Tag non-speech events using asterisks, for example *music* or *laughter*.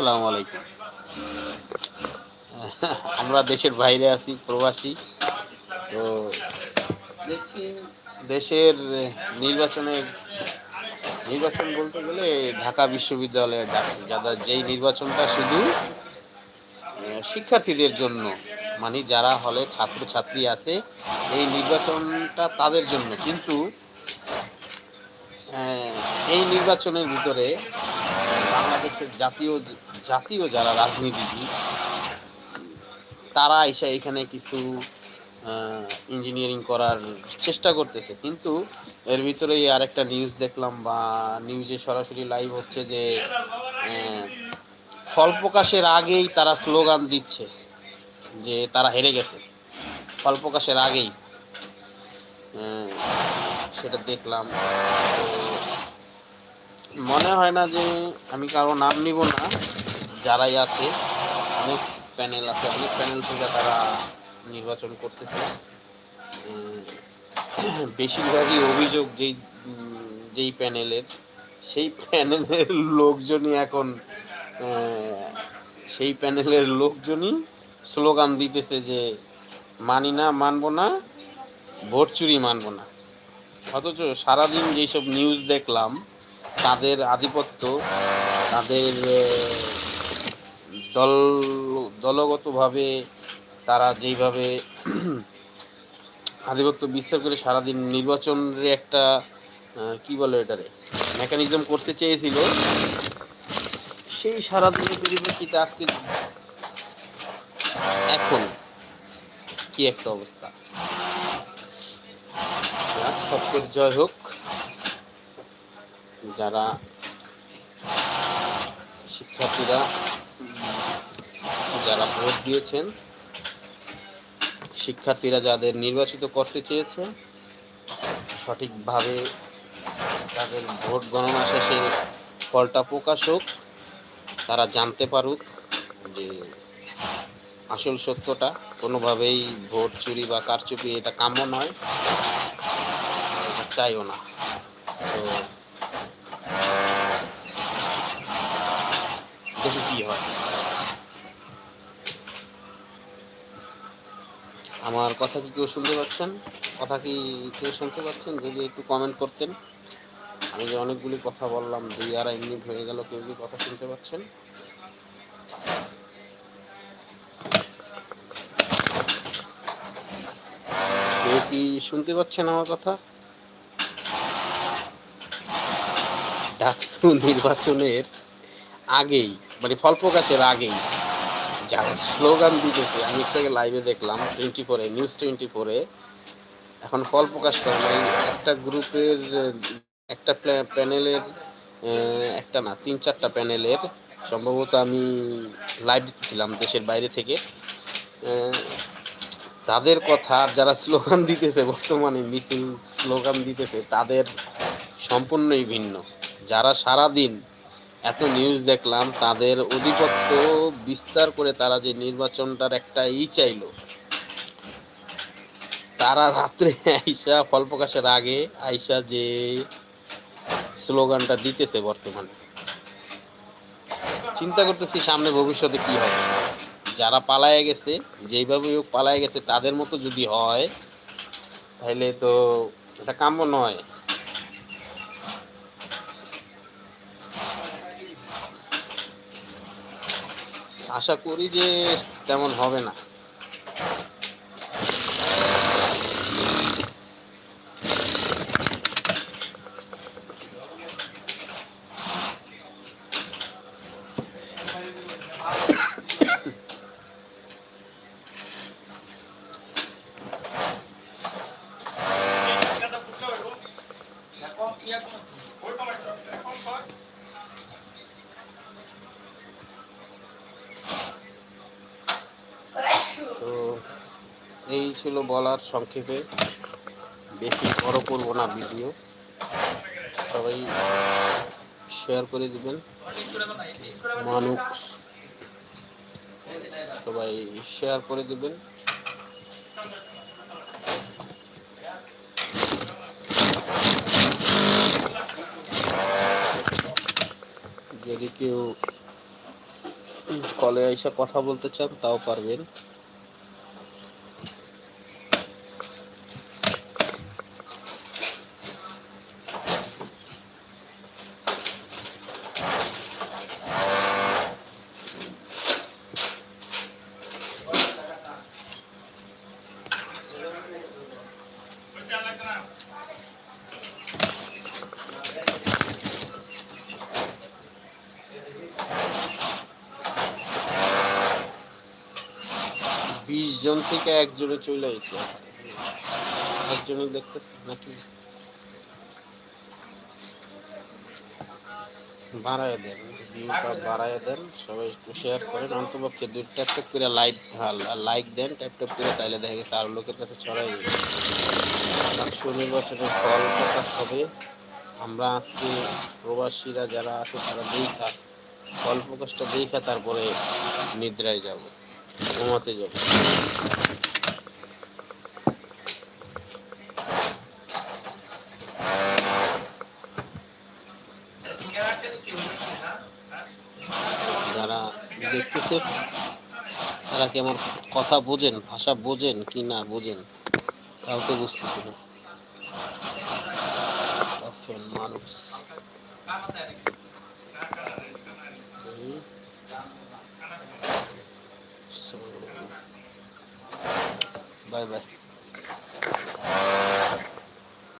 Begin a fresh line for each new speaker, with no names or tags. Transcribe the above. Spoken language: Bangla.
আসসালামু আলাইকুম। আমরা দেশের বাইরে আছি, প্রবাসী। তো দেশের নির্বাচনের নির্বাচন বলতে গেলে ঢাকা বিশ্ববিদ্যালয়ের ডাক- যাদের যেই নির্বাচনটা শুধু শিক্ষার্থীদের জন্য মানে যারা হলে ছাত্রছাত্রী আছে, এই নির্বাচনটা তাদের জন্য। কিন্তু এই নির্বাচনের ভিতরে বাংলাদেশের জাতীয় জাতীয় যারা রাজনীতিবিদ, তারা এসে এখানে কিছু ইঞ্জিনিয়ারিং করার চেষ্টা করতেছে। কিন্তু এর ভিতরেই আরেকটা নিউজ দেখলাম বা নিউজে সরাসরি লাইভ হচ্ছে যে ফল প্রকাশের আগেই তারা স্লোগান দিচ্ছে যে তারা হেরে গেছে। ফল প্রকাশের আগেই সেটা দেখলাম। মনে হয় না যে আমি কারও নাম নিব না, যারাই আছে, অনেক প্যানেল আছে, অনেক প্যানেল থেকে তারা নির্বাচন করতেছে। *clears throat* বেশিরভাগই অভিযোগ যেই যেই প্যানেলের সেই প্যানেলের লোকজনই এখন সেই প্যানেলের লোকজনই স্লোগান দিতেছে যে মানি না, মানবো না, ভোট চুরি মানবো না। অথচ সারাদিন যেসব নিউজ দেখলাম তাদের আধিপত্য, তাদের দল, দলগতভাবে তারা যেইভাবে আধিপত্য বিস্তার করে সারাদিন নির্বাচনের একটা কি বলে এটারে মেকানিজম করতে চেয়েছিল, সেই সারাদিনের পরিপ্রেক্ষিতে আজকে এখন কি একটা অবস্থা? সত্যের জয় হোক। যারা শিক্ষার্থীরা, যারা ভোট দিয়েছেন, শিক্ষার্থীরা যাদের নির্বাচিত করতে চেয়েছে, সঠিকভাবে তাদের ভোট গণনা শেষে ফলটা প্রকাশ হোক, তারা জানতে পারুক যে আসল সত্যটা। কোনোভাবেই ভোট চুরি বা কারচুপি এটা কাম্য নয়, এটা চাইও না। তো কি হয়? আমার কথা কি কেউ শুনতে পাচ্ছেন? কথা কি কেউ শুনতে পাচ্ছেন? যদি একটু কমেন্ট করতেন। আমি যে অনেকগুলি কথা বললাম, দুই আড়াই মিনিট হয়ে গেল, কেউ কি কথা শুনতে পাচ্ছেন? কেউ কি শুনতে পাচ্ছেন আমার কথা? ডাকসু নির্বাচনের আগেই মানে ফল প্রকাশের আগেই যারা স্লোগান দিতেছে, আমি একটু আগে লাইভে দেখলাম টোয়েন্টি ফোরে নিউজ টোয়েন্টি ফোরে এখন ফল প্রকাশ করে মানে একটা গ্রুপের, একটা প্যানেলের একটা না, তিন চারটা প্যানেলের, সম্ভবত আমি লাইভ দিতেছিলাম দেশের বাইরে থেকে। তাদের কথা যারা স্লোগান দিতেছে, বর্তমানে মিছিল স্লোগান দিতেছে, তাদের সম্পূর্ণই ভিন্ন। যারা সারাদিন এত নিউজ দেখলাম, তাদের অধিপত্য বিস্তার করে তারা যে নির্বাচনটার একটা ই চাইলো। তারা রাত্রে আইসা, ফল প্রকাশের আগে আইসা যে স্লোগানটা দিতেছে বর্তমানে। চিন্তা করতেছি সামনে ভবিষ্যতে কি হবে। যারা পালায়ে গেছে যেইভাবে হোক পালায়ে গেছে, তাদের মতো যদি হয় তাহলে তো এটা কাম্য নয়। আশা করি যে তেমন হবে না তো এই ছিল বলার সংক্ষেপে। বেশি বড় করব না ভিডিও। সবাই শেয়ার করে দিবেন। মানুষ সবাই শেয়ার করে দিবেন। যদি কেউ কলে এসে কথা বলতে চান, তাও পারবেন। বিশ জন থেকে একজনে চলে আইছে একজনে দেখতেছে নাকি? বাড়ায় দেন, ভিউটা বাড়ায় দেন, সবাই একটু শেয়ার করেন। অন্তপক্ষে দুই ট্যাপ ট্যাপ করে লাইক লাইক দেন, ট্যাপ ট্যাপ করে তাইলে দেখা গেছে আরও লোকের কাছে ছড়াই যাবে রাষ্ট্র ফল প্রকাশ হবে। আমরা আজকে প্রবাসীরা যারা আছে, তারা দেখা ফল প্রকাশটা দেখা তারপরে নিদ্রায় যাব। ঘুমাতে যাব। যারা দেখতেছে, তারা কি আমার কথা বোঝেন, ভাষা বোঝেন কি না বোঝেন? তাও তো বুঝতেছি না। মানুষ। So, bye-bye.